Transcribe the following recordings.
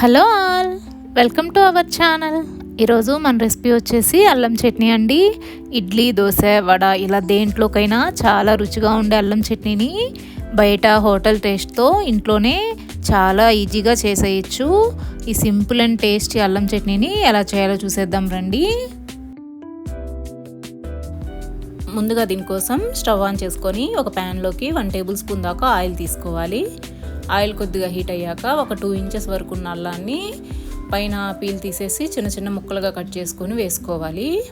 Hello all welcome to our channel. ఈరోజు మన recipe వచ్చేసి అల్లం చట్నీ అండి. ఇడ్లీ దోశ వడ ఇలా దేంట్లోకైనా చాలా రుచిగా ఉండే అల్లం చట్నీని బయట హోటల్ టేస్ట్తో ఇంట్లోనే చాలా ఈజీగా చేసేయచ్చు. ఈ సింపుల్ అండ్ టేస్టీ అల్లం చట్నీని ఎలా చేయాలో చూసేద్దాం రండి. ముందుగా దీనికోసం స్టవ్ ఆన్ చేసుకొని ఒక ప్యాన్లోకి వన్ టేబుల్ స్పూన్ దాకా ఆయిల్ తీసుకోవాలి. ఆయిల్ కొద్దిగా హీట్ అయ్యాక ఒక టూ ఇంచెస్ వరకు ఉన్న అల్లాన్ని పైన పీల్ తీసేసి చిన్న చిన్న ముక్కలుగా కట్ చేసుకొని వేసుకోవాలి.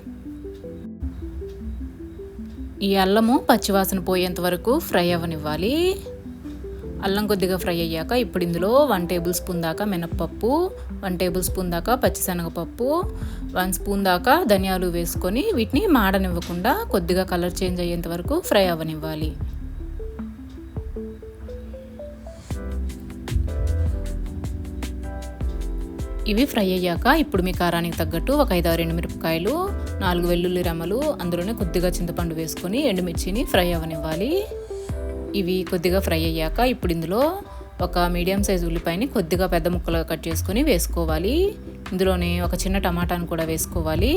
ఈ అల్లము పచ్చివాసన పోయేంత వరకు ఫ్రై అవ్వనివ్వాలి. అల్లం కొద్దిగా ఫ్రై అయ్యాక ఇప్పుడు ఇందులో వన్ టేబుల్ స్పూన్ దాకా మినప్పప్పు వన్ టేబుల్ స్పూన్ దాకా పచ్చిశనగపప్పు వన్ స్పూన్ దాకా ధనియాలు వేసుకొని వీటిని మాడనివ్వకుండా కొద్దిగా కలర్ చేంజ్ అయ్యేంత వరకు ఫ్రై అవ్వనివ్వాలి. ఇవి ఫ్రై అయ్యాక ఇప్పుడు మీ కారానికి తగ్గట్టు ఒక ఐదు ఆరు ఎండుమిరపకాయలు నాలుగు వెల్లుల్లి రెమ్మలు అందులోనే కొద్దిగా చింతపండు వేసుకొని ఎండుమిర్చిని ఫ్రై అవ్వనివ్వాలి. ఇవి కొద్దిగా ఫ్రై అయ్యాక ఇప్పుడు ఇందులో ఒక మీడియం సైజ్ ఉల్లిపాయని కొద్దిగా పెద్ద ముక్కలుగా కట్ చేసుకొని వేసుకోవాలి. ఇందులోనే ఒక చిన్న టమాటాను కూడా వేసుకోవాలి.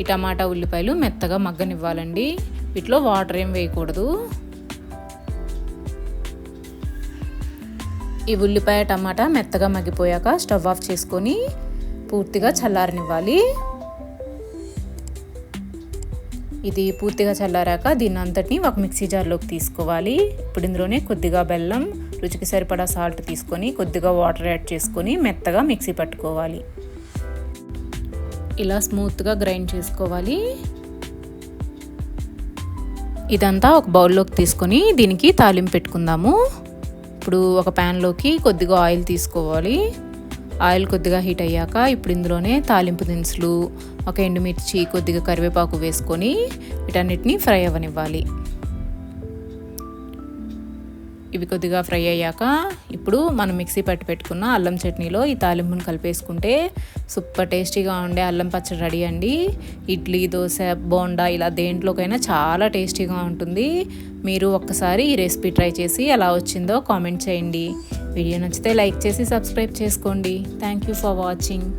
ఈ టమాటా ఉల్లిపాయలు మెత్తగా మగ్గనివ్వాలండి. వీటిలో వాటర్ ఏం వేయకూడదు. ఈ ఉల్లిపాయ టమాటా మెత్తగా మగ్గిపోయాక స్టవ్ ఆఫ్ చేసుకొని పూర్తిగా చల్లారనివ్వాలి. ఇది పూర్తిగా చల్లారాక దీన్ని అంతటిని ఒక మిక్సీ జార్లోకి తీసుకోవాలి. ఇప్పుడు ఇందులోనే కొద్దిగా బెల్లం రుచికి సరిపడా సాల్ట్ తీసుకొని కొద్దిగా వాటర్ యాడ్ చేసుకొని మెత్తగా మిక్సీ పట్టుకోవాలి. ఇలా స్మూత్గా గ్రైండ్ చేసుకోవాలి. ఇదంతా ఒక బౌల్లోకి తీసుకొని దీనికి తాలింపు పెట్టుకుందాము. ఇప్పుడు ఒక ప్యాన్లోకి కొద్దిగా ఆయిల్ తీసుకోవాలి. ఆయిల్ కొద్దిగా హీట్ అయ్యాక ఇప్పుడు ఇందులోనే తాలింపు దినుసులు ఒక ఎండుమిర్చి కొద్దిగా కరివేపాకు వేసుకొని వీటన్నిటిని ఫ్రై అవ్వనివ్వాలి. ఇవి కొద్దిగా ఫ్రై అయ్యాక ఇప్పుడు మనం మిక్సీ పట్టి పెట్టుకున్న అల్లం చట్నీలో ఈ తాలింపును కలిపేసుకుంటే సూపర్ టేస్టీగా ఉండే అల్లం పచ్చడి రెడీ అండి. ఇడ్లీ దోశ బోండా ఇలా దేంట్లోకైనా చాలా టేస్టీగా ఉంటుంది. మీరు ఒక్కసారి ఈ రెసిపీ ట్రై చేసి ఎలా వచ్చిందో కామెంట్ చేయండి. వీడియో నచ్చితే లైక్ చేసి సబ్స్క్రైబ్ చేసుకోండి. Thank you for watching